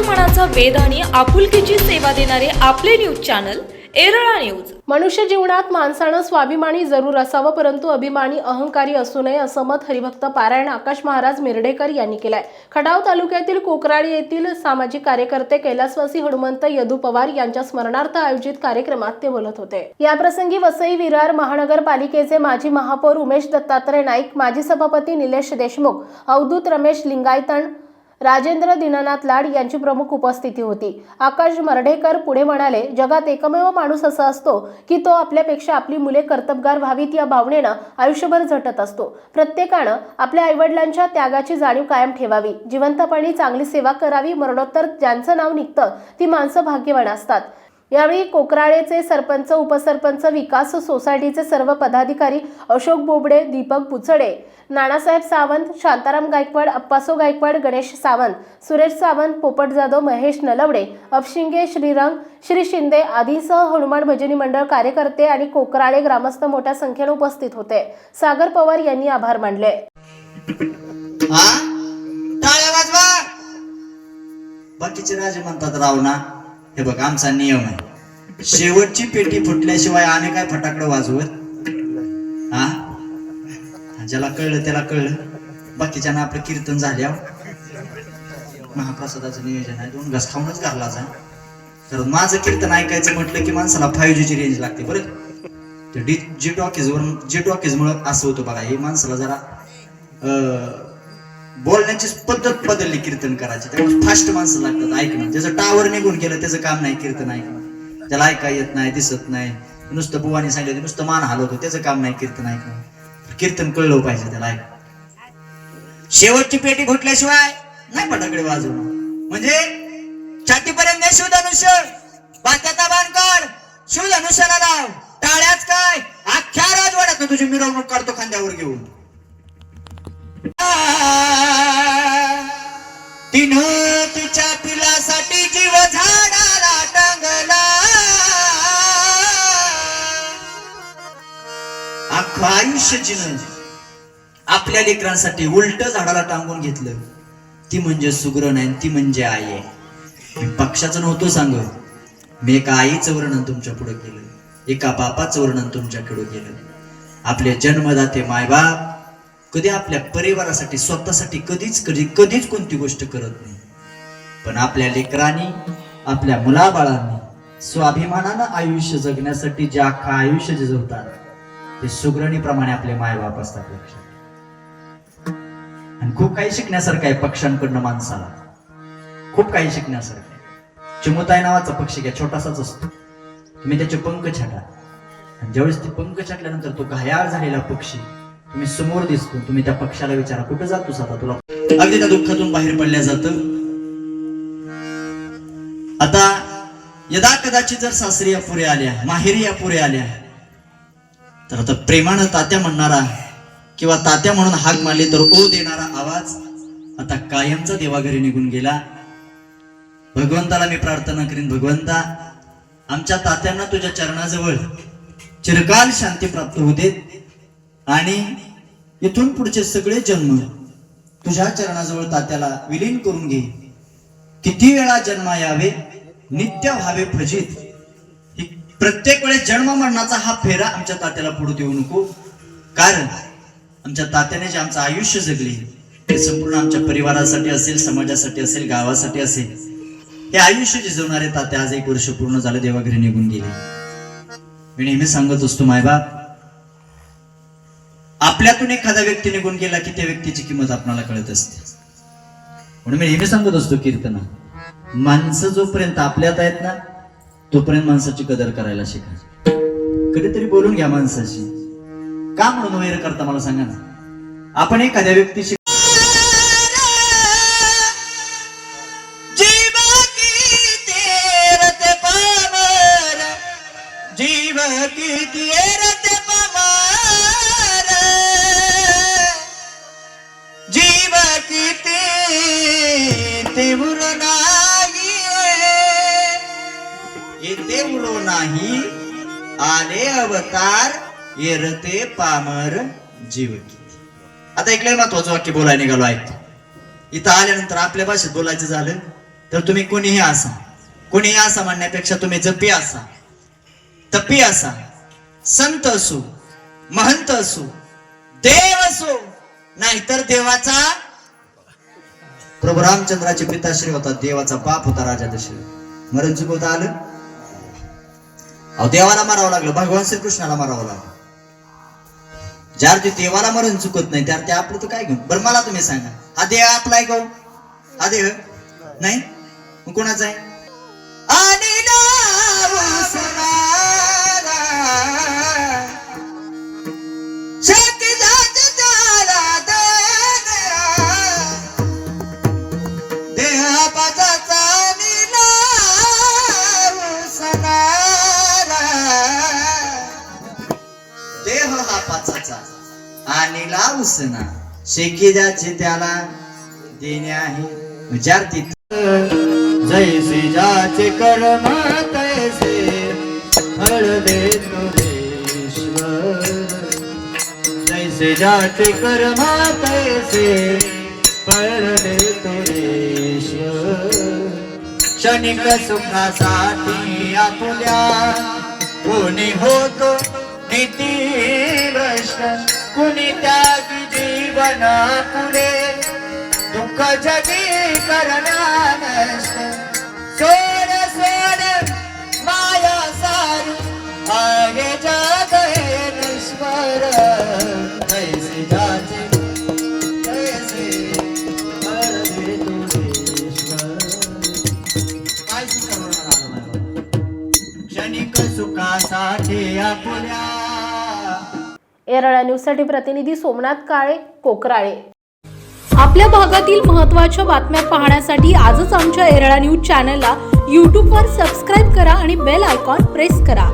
मनाचा वेद आणि आपुलकीची सेवा देणारे आपले न्यूज चॅनल एरळा न्यूज. मनुष्य जीवनात माणसानं स्वाभिमानी जरूर असावं परंतु अभिमानी अहंकारी असू नये असं मत हरिभक्त पारायण आकाश महाराज मिरडेकर यांनी केलंय. खडाव तालुक्यातील कोकराळी येथील सामाजिक कार्यकर्ते कैलासवासी हनुमंत यदू पवार यांच्या स्मरणार्थ आयोजित कार्यक्रमात ते बोलत होते. याप्रसंगी वसई विरार महानगरपालिकेचे माजी महापौर उमेश दत्तात्रय नाईक माजी सभापती निलेश देशमुख अवधूत रमेश लिंगायतण राजेंद्र दीनानाथ लाड यांची प्रमुख उपस्थिती होती. आकाश मर्ढेकर पुढे म्हणाले जगात एकमेव माणूस असा असतो की तो आपल्यापेक्षा आपली मुले कर्तबगार व्हावीत या भावनेनं आयुष्यभर झटत असतो. प्रत्येकानं आपल्या आईवडिलांच्या त्यागाची जाणीव कायम ठेवावी. जिवंतपणी चांगली सेवा करावी मरणोत्तर ज्यांचं नाव निघतं ती माणसं भाग्यवान असतात. यावेळी कोकराळेचे सरपंच उपसरपंच विकास सोसायटीचे सर्व पदाधिकारी अशोक बोबडे दीपक पुचडे नानासाहेब सावंत शांताराम गायकवाड अप्पासो गायकवाड गणेश सावंत सुरेश सावंत पोपट जाधव महेश नलवडे अपशिंगे श्रीरंग श्री शिंदे आदींसह हनुमान भजनी मंडळ कार्यकर्ते आणि कोकराळे ग्रामस्थ मोठ्या संख्येने उपस्थित होते. सागर पवार यांनी आभार मानले. बाकीचे राजे म्हणतात राव ना. हे बघ आमचा नियम आहे. शेवटची पेटी फुटल्याशिवाय आम्ही काय फटाकडं वाजवत? हा? ज्याला कळलं त्याला कळलं. बाकीच्या आपलं कीर्तन झाल्यावर. महाप्रसादाचं नियोजन आहे. दोन घास खाऊनच घालला जा. कारण माझं कीर्तन ऐकायचं म्हटलं की माणसाला फाईव्ह ची रेंज लागते बरं. तर डी जी जे टॉकीज टॉकीजमुळे असं होतं बघा हे माणसाला जरा बोलण्याची पद्धत बदलली कीर्तन करायची. त्यामुळे फास्ट माणसं लागतात. ऐकणं ज्याचं टावर निघून गेलं त्याचं काम नाही कीर्तन ऐकणं. त्याला ऐका येत नाही दिसत नाही. नुसतं बुवाने सांगितलं नुसतं मान हलवतो त्याचं काम नाही कीर्तन ऐकणं कीर्तन कळलं पाहिजे त्याला ऐक शेवटची पेटी घुटल्याशिवाय नाही फटाकडे वाजवणं म्हणजे छातीपर्यंत शिवधनुष्य बात्याचा बाण शिवधनुष्याला लाव टाळ्याच काय? अख्ख्या राजवाड्यात तुझी मिरवणूक काढतो खांद्यावर घेऊन. तिनं जिनं आपल्या लेकरांसाठी उलट झाडाला टांगून घेतलं. ती म्हणजे सुग्रण आहे ती म्हणजे आई आहे. मी पक्षाचं नव्हतं सांग. मी एका आईचं वर्णन तुमच्यापुढे केलं. एका बापाचं वर्णन तुमच्याकडे केलं. आपले जन्मदाते मायबाप कधी आपल्या परिवारासाठी स्वतःसाठी कधीच कधी कधीच कोणती गोष्ट करत नाही. पण आपल्या लेकरांनी आपल्या मुलाबाळांनी स्वाभिमानानं आयुष्य जगण्यासाठी जे अख्खा आयुष्य झिजवतात ते सुग्रणीप्रमाणे आपले मायबाप असतात लक्षात आणि खूप काही शिकण्यासारखं आहे पक्ष्यांकडनं माणसाला. खूप काही शिकण्यासारखं आहे. चिमुताय नावाचा पक्षी घ्या छोटासाच असतो. तुम्ही त्याचे पंख छाटा. आणि ज्यावेळेस ते पंख छाटल्यानंतर तो घायाळ झालेला पक्षी तुम्ही समोर दिसतो तुम्ही त्या पक्षाला विचारा कुठं जातोस आता? तुला अगदी त्या दुःखातून बाहेर पडल्या जात. आता यदा कदाचित जर सासरी अपुरे आल्या माहेरी अपुरे आल्या तर आता प्रेमानं तात्या म्हणणारा किंवा तात्या म्हणून हाक मारली तर ओ देणारा आवाज आता कायमचा देवाघरी निघून गेला. भगवंताला मी प्रार्थना करीन भगवंता आमच्या तात्यांना तुझ्या चरणाजवळ चिरकाल शांती प्राप्त होते आणि इथून पुढचे सगळे जन्म तुझ्या चरणाजवळ तात्याला विलीन करून घे. किती वेळा जन्मा यावे नित्य व्हावे फजित प्रत्येक वेळेस जन्म मरणाचा हा फेरा आमच्या तात्याला पुढे देऊ नको. कारण आमच्या तात्याने जे आमचं आयुष्य जगले ते संपूर्ण आमच्या परिवारासाठी असेल समाजासाठी असेल गावासाठी असेल हे आयुष्य जिजवणारे तात्या आज एक वर्ष पूर्ण झालं देवाघरी निघून गेले. मी नेहमी सांगत असतो मायबाप आपल्यातून एखादा व्यक्ती निघून गेला की त्या व्यक्तीची किंमत आपल्याला कळत असते. म्हणून मी नेहमी सांगत असतो कीर्तना माणसं जोपर्यंत आपल्यात आहेत ना तोपर्यंत माणसाची कदर करायला शिका. कधीतरी बोलून घ्या माणसाशी. का म्हणून वैर करता मला सांगा ना? आपण एखाद्या व्यक्तीशी आले अवतार येरते पामर जीव आता एक लय महत्वाचं वाक्य बोलायला निघालो आहे इथं आल्यानंतर आपल्या भाषेत बोलायचं झालं तर तुम्ही कोणीही असा कोणीही असा म्हणण्यापेक्षा तुम्ही जपी असा तपी असा संत असो महंत असो देव असो नाहीतर देवाचा प्रभू रामचंद्राचे पिताश्री होता देवाचा बाप होता राजा दशरथ. मरण चुकवता आलं अहो देवाला मारावं लागलं भगवान श्रीकृष्णाला मारावं लागलं. ज्या ते देवाला मरण चुकत नाही त्यार ते आपलं तर काय घेऊ? बरं मला तुम्ही सांगा. हा देह आपला आहे का हो? हा? देह? नाही? कोणाचा आहे? वाचाचा हा पाचाचा आणि लावसना शेकी त्याला देणे आहे. विचारती जैसे जाचे कर्म तैसे हळदे देतो ईश्वर. जैसे ज्याचे कर्म तैसे फळ तुरेश्वर क्षणिक सुखासाठी आपुल्या कोणी होतो नीती कृष्ण कुणी त्यागी जीवना पुरे. दुःख जगी करणार नष्ट. सोड येरळा न्यूजसाठी प्रतिनिधी सोमनाथ काळे कोकराळे. आपल्या भागातील महत्त्वाच्या बातम्या पाहण्यासाठी आजच आमच्या एरळा न्यूज चॅनलला यूट्यूबवर सबस्क्राईब करा आणि बेल आयकॉन प्रेस करा.